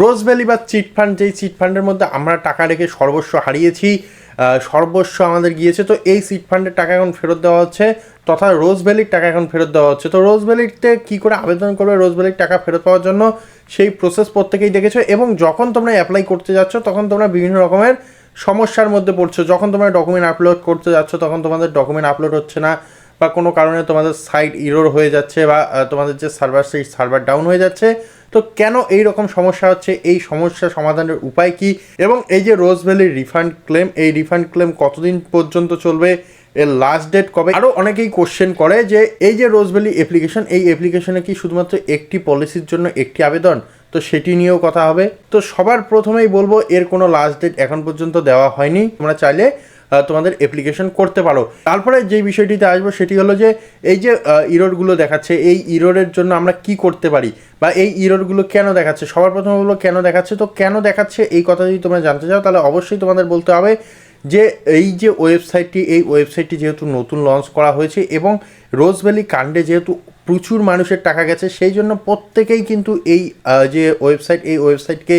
রোজ Valley বা chit fund যেই chit ফান্ডের মধ্যে আমরা টাকা রেখে সর্বস্ব হারিয়েছি সর্বস্ব আমাদের গিয়েছে, তো এই চিট ফান্ডের টাকা এখন ফেরত দেওয়া হচ্ছে তথা রোজ ভ্যালির টাকা এখন ফেরত দেওয়া হচ্ছে। তো রোজ ভ্যালিতে কী করে আবেদন করবে রোজ ভ্যালির টাকা ফেরত পাওয়ার জন্য? সেই প্রসেস প্রত্যেকেই দেখেছ এবং যখন তোমরা অ্যাপ্লাই করতে যাচ্ছ, তখন তোমরা বিভিন্ন রকমের সমস্যার মধ্যে পড়ছো। যখন তোমরা ডকুমেন্ট আপলোড করতে যাচ্ছ, তখন তোমাদের ডকুমেন্ট আপলোড হচ্ছে না। বা কোনো কারণে তোমাদের সাইট ইরোর হয়ে যাচ্ছে বা তোমাদের যে সার্ভার সেই সার্ভার ডাউন হয়ে যাচ্ছে, তো কেন এই রকম সমস্যা হচ্ছে? এই সমস্যা সমাধানের উপায় কি? এবং এই যে রোজ ভ্যালির রিফান্ড ক্লেম এই রিফান্ড ক্লেম কতদিন পর্যন্ত চলবে? এর লাস্ট ডেট কবে? আরও অনেকেই কোশ্চেন করে যে, এই যে রোজ ভ্যালি অ্যাপ্লিকেশন এই অ্যাপ্লিকেশনে কি শুধুমাত্র একটি পলিসির জন্য একটি আবেদন? তো সেটি নিয়েও কথা হবে। তো সবার প্রথমেই বলব, এর কোনো লাস্ট ডেট এখন পর্যন্ত দেওয়া হয়নি। তোমরা চাইলে তোমাদের অ্যাপ্লিকেশন করতে পারো। তারপরে যে বিষয়টিতে আসব সেটি হলো যে, এই যে ইরোরগুলো দেখাচ্ছে, এই ইরোরের জন্য আমরা কি করতে পারি বা এই ইরোরগুলো কেন দেখাচ্ছে? সবার প্রথমে বলব, কেন দেখাচ্ছে? তো কেন দেখাচ্ছে? এই কথা যদি তোমরা জানতে চাও, তাহলে অবশ্যই তোমাদের বলতে হবে যে, এই যে ওয়েবসাইটটি এই ওয়েবসাইটটি যেহেতু নতুন লঞ্চ করা হয়েছে এবং রোজ ভ্যালি কাণ্ডে যেহেতু প্রচুর মানুষের টাকা গেছে, সেই জন্য প্রত্যেকেই কিন্তু এই যে ওয়েবসাইট এই ওয়েবসাইটকে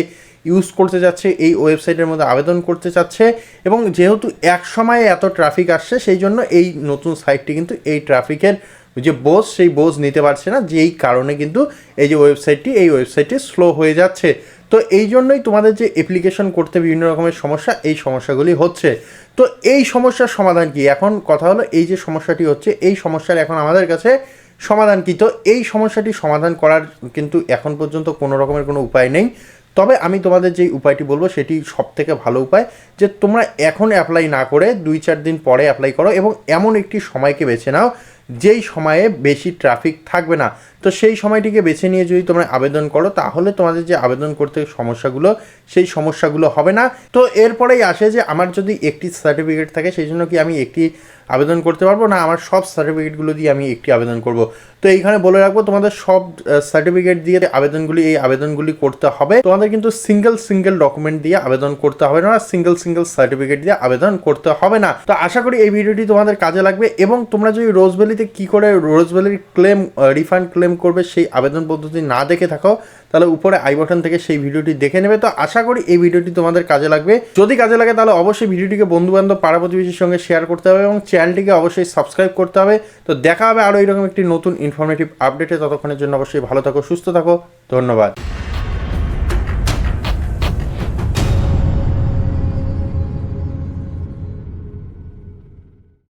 ইউজ করতে যাচ্ছে, এই ওয়েবসাইটের মধ্যে আবেদন করতে চাচ্ছে এবং যেহেতু এক সময়ে এত ট্রাফিক আসছে, সেই জন্য এই নতুন সাইটটি কিন্তু এই ট্রাফিকের যে বোঝ, সেই বোঝ নিতে পারছে না, যেই কারণে কিন্তু এই যে ওয়েবসাইটটি এই ওয়েবসাইটটি স্লো হয়ে যাচ্ছে। তো এই জন্যই তোমাদের যে অ্যাপ্লিকেশন করতে বিভিন্ন রকমের সমস্যা, এই সমস্যাগুলি হচ্ছে। তো এই সমস্যার সমাধান কি? এখন কথা হলো এই যে সমস্যাটি হচ্ছে, এই সমস্যার এখন আমাদের কাছে সমাধান কি তো এই সমস্যাটি সমাধান করার কিন্তু এখন পর্যন্ত কোনো রকমের কোনো উপায় নেই। তবে আমি তোমাদের যেই উপায়টি বলব, সেটি সব থেকে ভালো উপায় যে তোমরা এখন অ্যাপ্লাই না করে দুই চার দিন পরে অ্যাপ্লাই করো এবং এমন একটি সময়কে বেছে নাও যেই সময়ে বেশি ট্রাফিক থাকবে না। তো সেই সময়টিকে বেছে নিয়ে যদি তোমরা আবেদন করো, তাহলে তোমাদের যে আবেদন করতে সমস্যাগুলো, সেই সমস্যাগুলো হবে না। তো এরপরেই আসে যে আমার যদি একটি সার্টিফিকেট থাকে, সেই জন্য কি আমি একটি আবেদন করতে পারব, না আমার সব সার্টিফিকেটগুলো দিয়ে আমি একটি আবেদন করব? তো এইখানে বলে রাখব, তোমাদের সব সার্টিফিকেট দিয়ে আবেদনগুলি, এই আবেদনগুলি করতে হবে। তোমাদের কিন্তু সিঙ্গেল সিঙ্গেল ডকুমেন্ট দিয়ে আবেদন করতে হবে না সিঙ্গেল সিঙ্গেল সার্টিফিকেট দিয়ে আবেদন করতে হবে না। তো আশা করি এই ভিডিওটি তোমাদের কাজে লাগবে এবং তোমরা যদি রোজভ্যালিতে কী করে রোজভ্যালির ক্লেম রিফান্ড ক্লেম করবে সেই আবেদন পদ্ধতি না দেখে থাকো তাহলে উপরে আই বাটন থেকে সেই ভিডিওটি দেখে নেবে। তো আশা করি এই ভিডিওটি তোমাদের কাজে লাগবে। যদি কাজে লাগে তাহলে অবশ্যই ভিডিওটিকে বন্ধুবান্ধব, পাড়া প্রতিবেশীর সঙ্গে শেয়ার করতে হবে এবং চ্যানেলটিকে অবশ্যই সাবস্ক্রাইব করতে হবে। তো দেখা হবে আরও এরকম একটি নতুন ইনফরমেটিভ আপডেটে ততক্ষণের জন্য অবশ্যই ভালো থাকো, সুস্থ থাকো। ধন্যবাদ।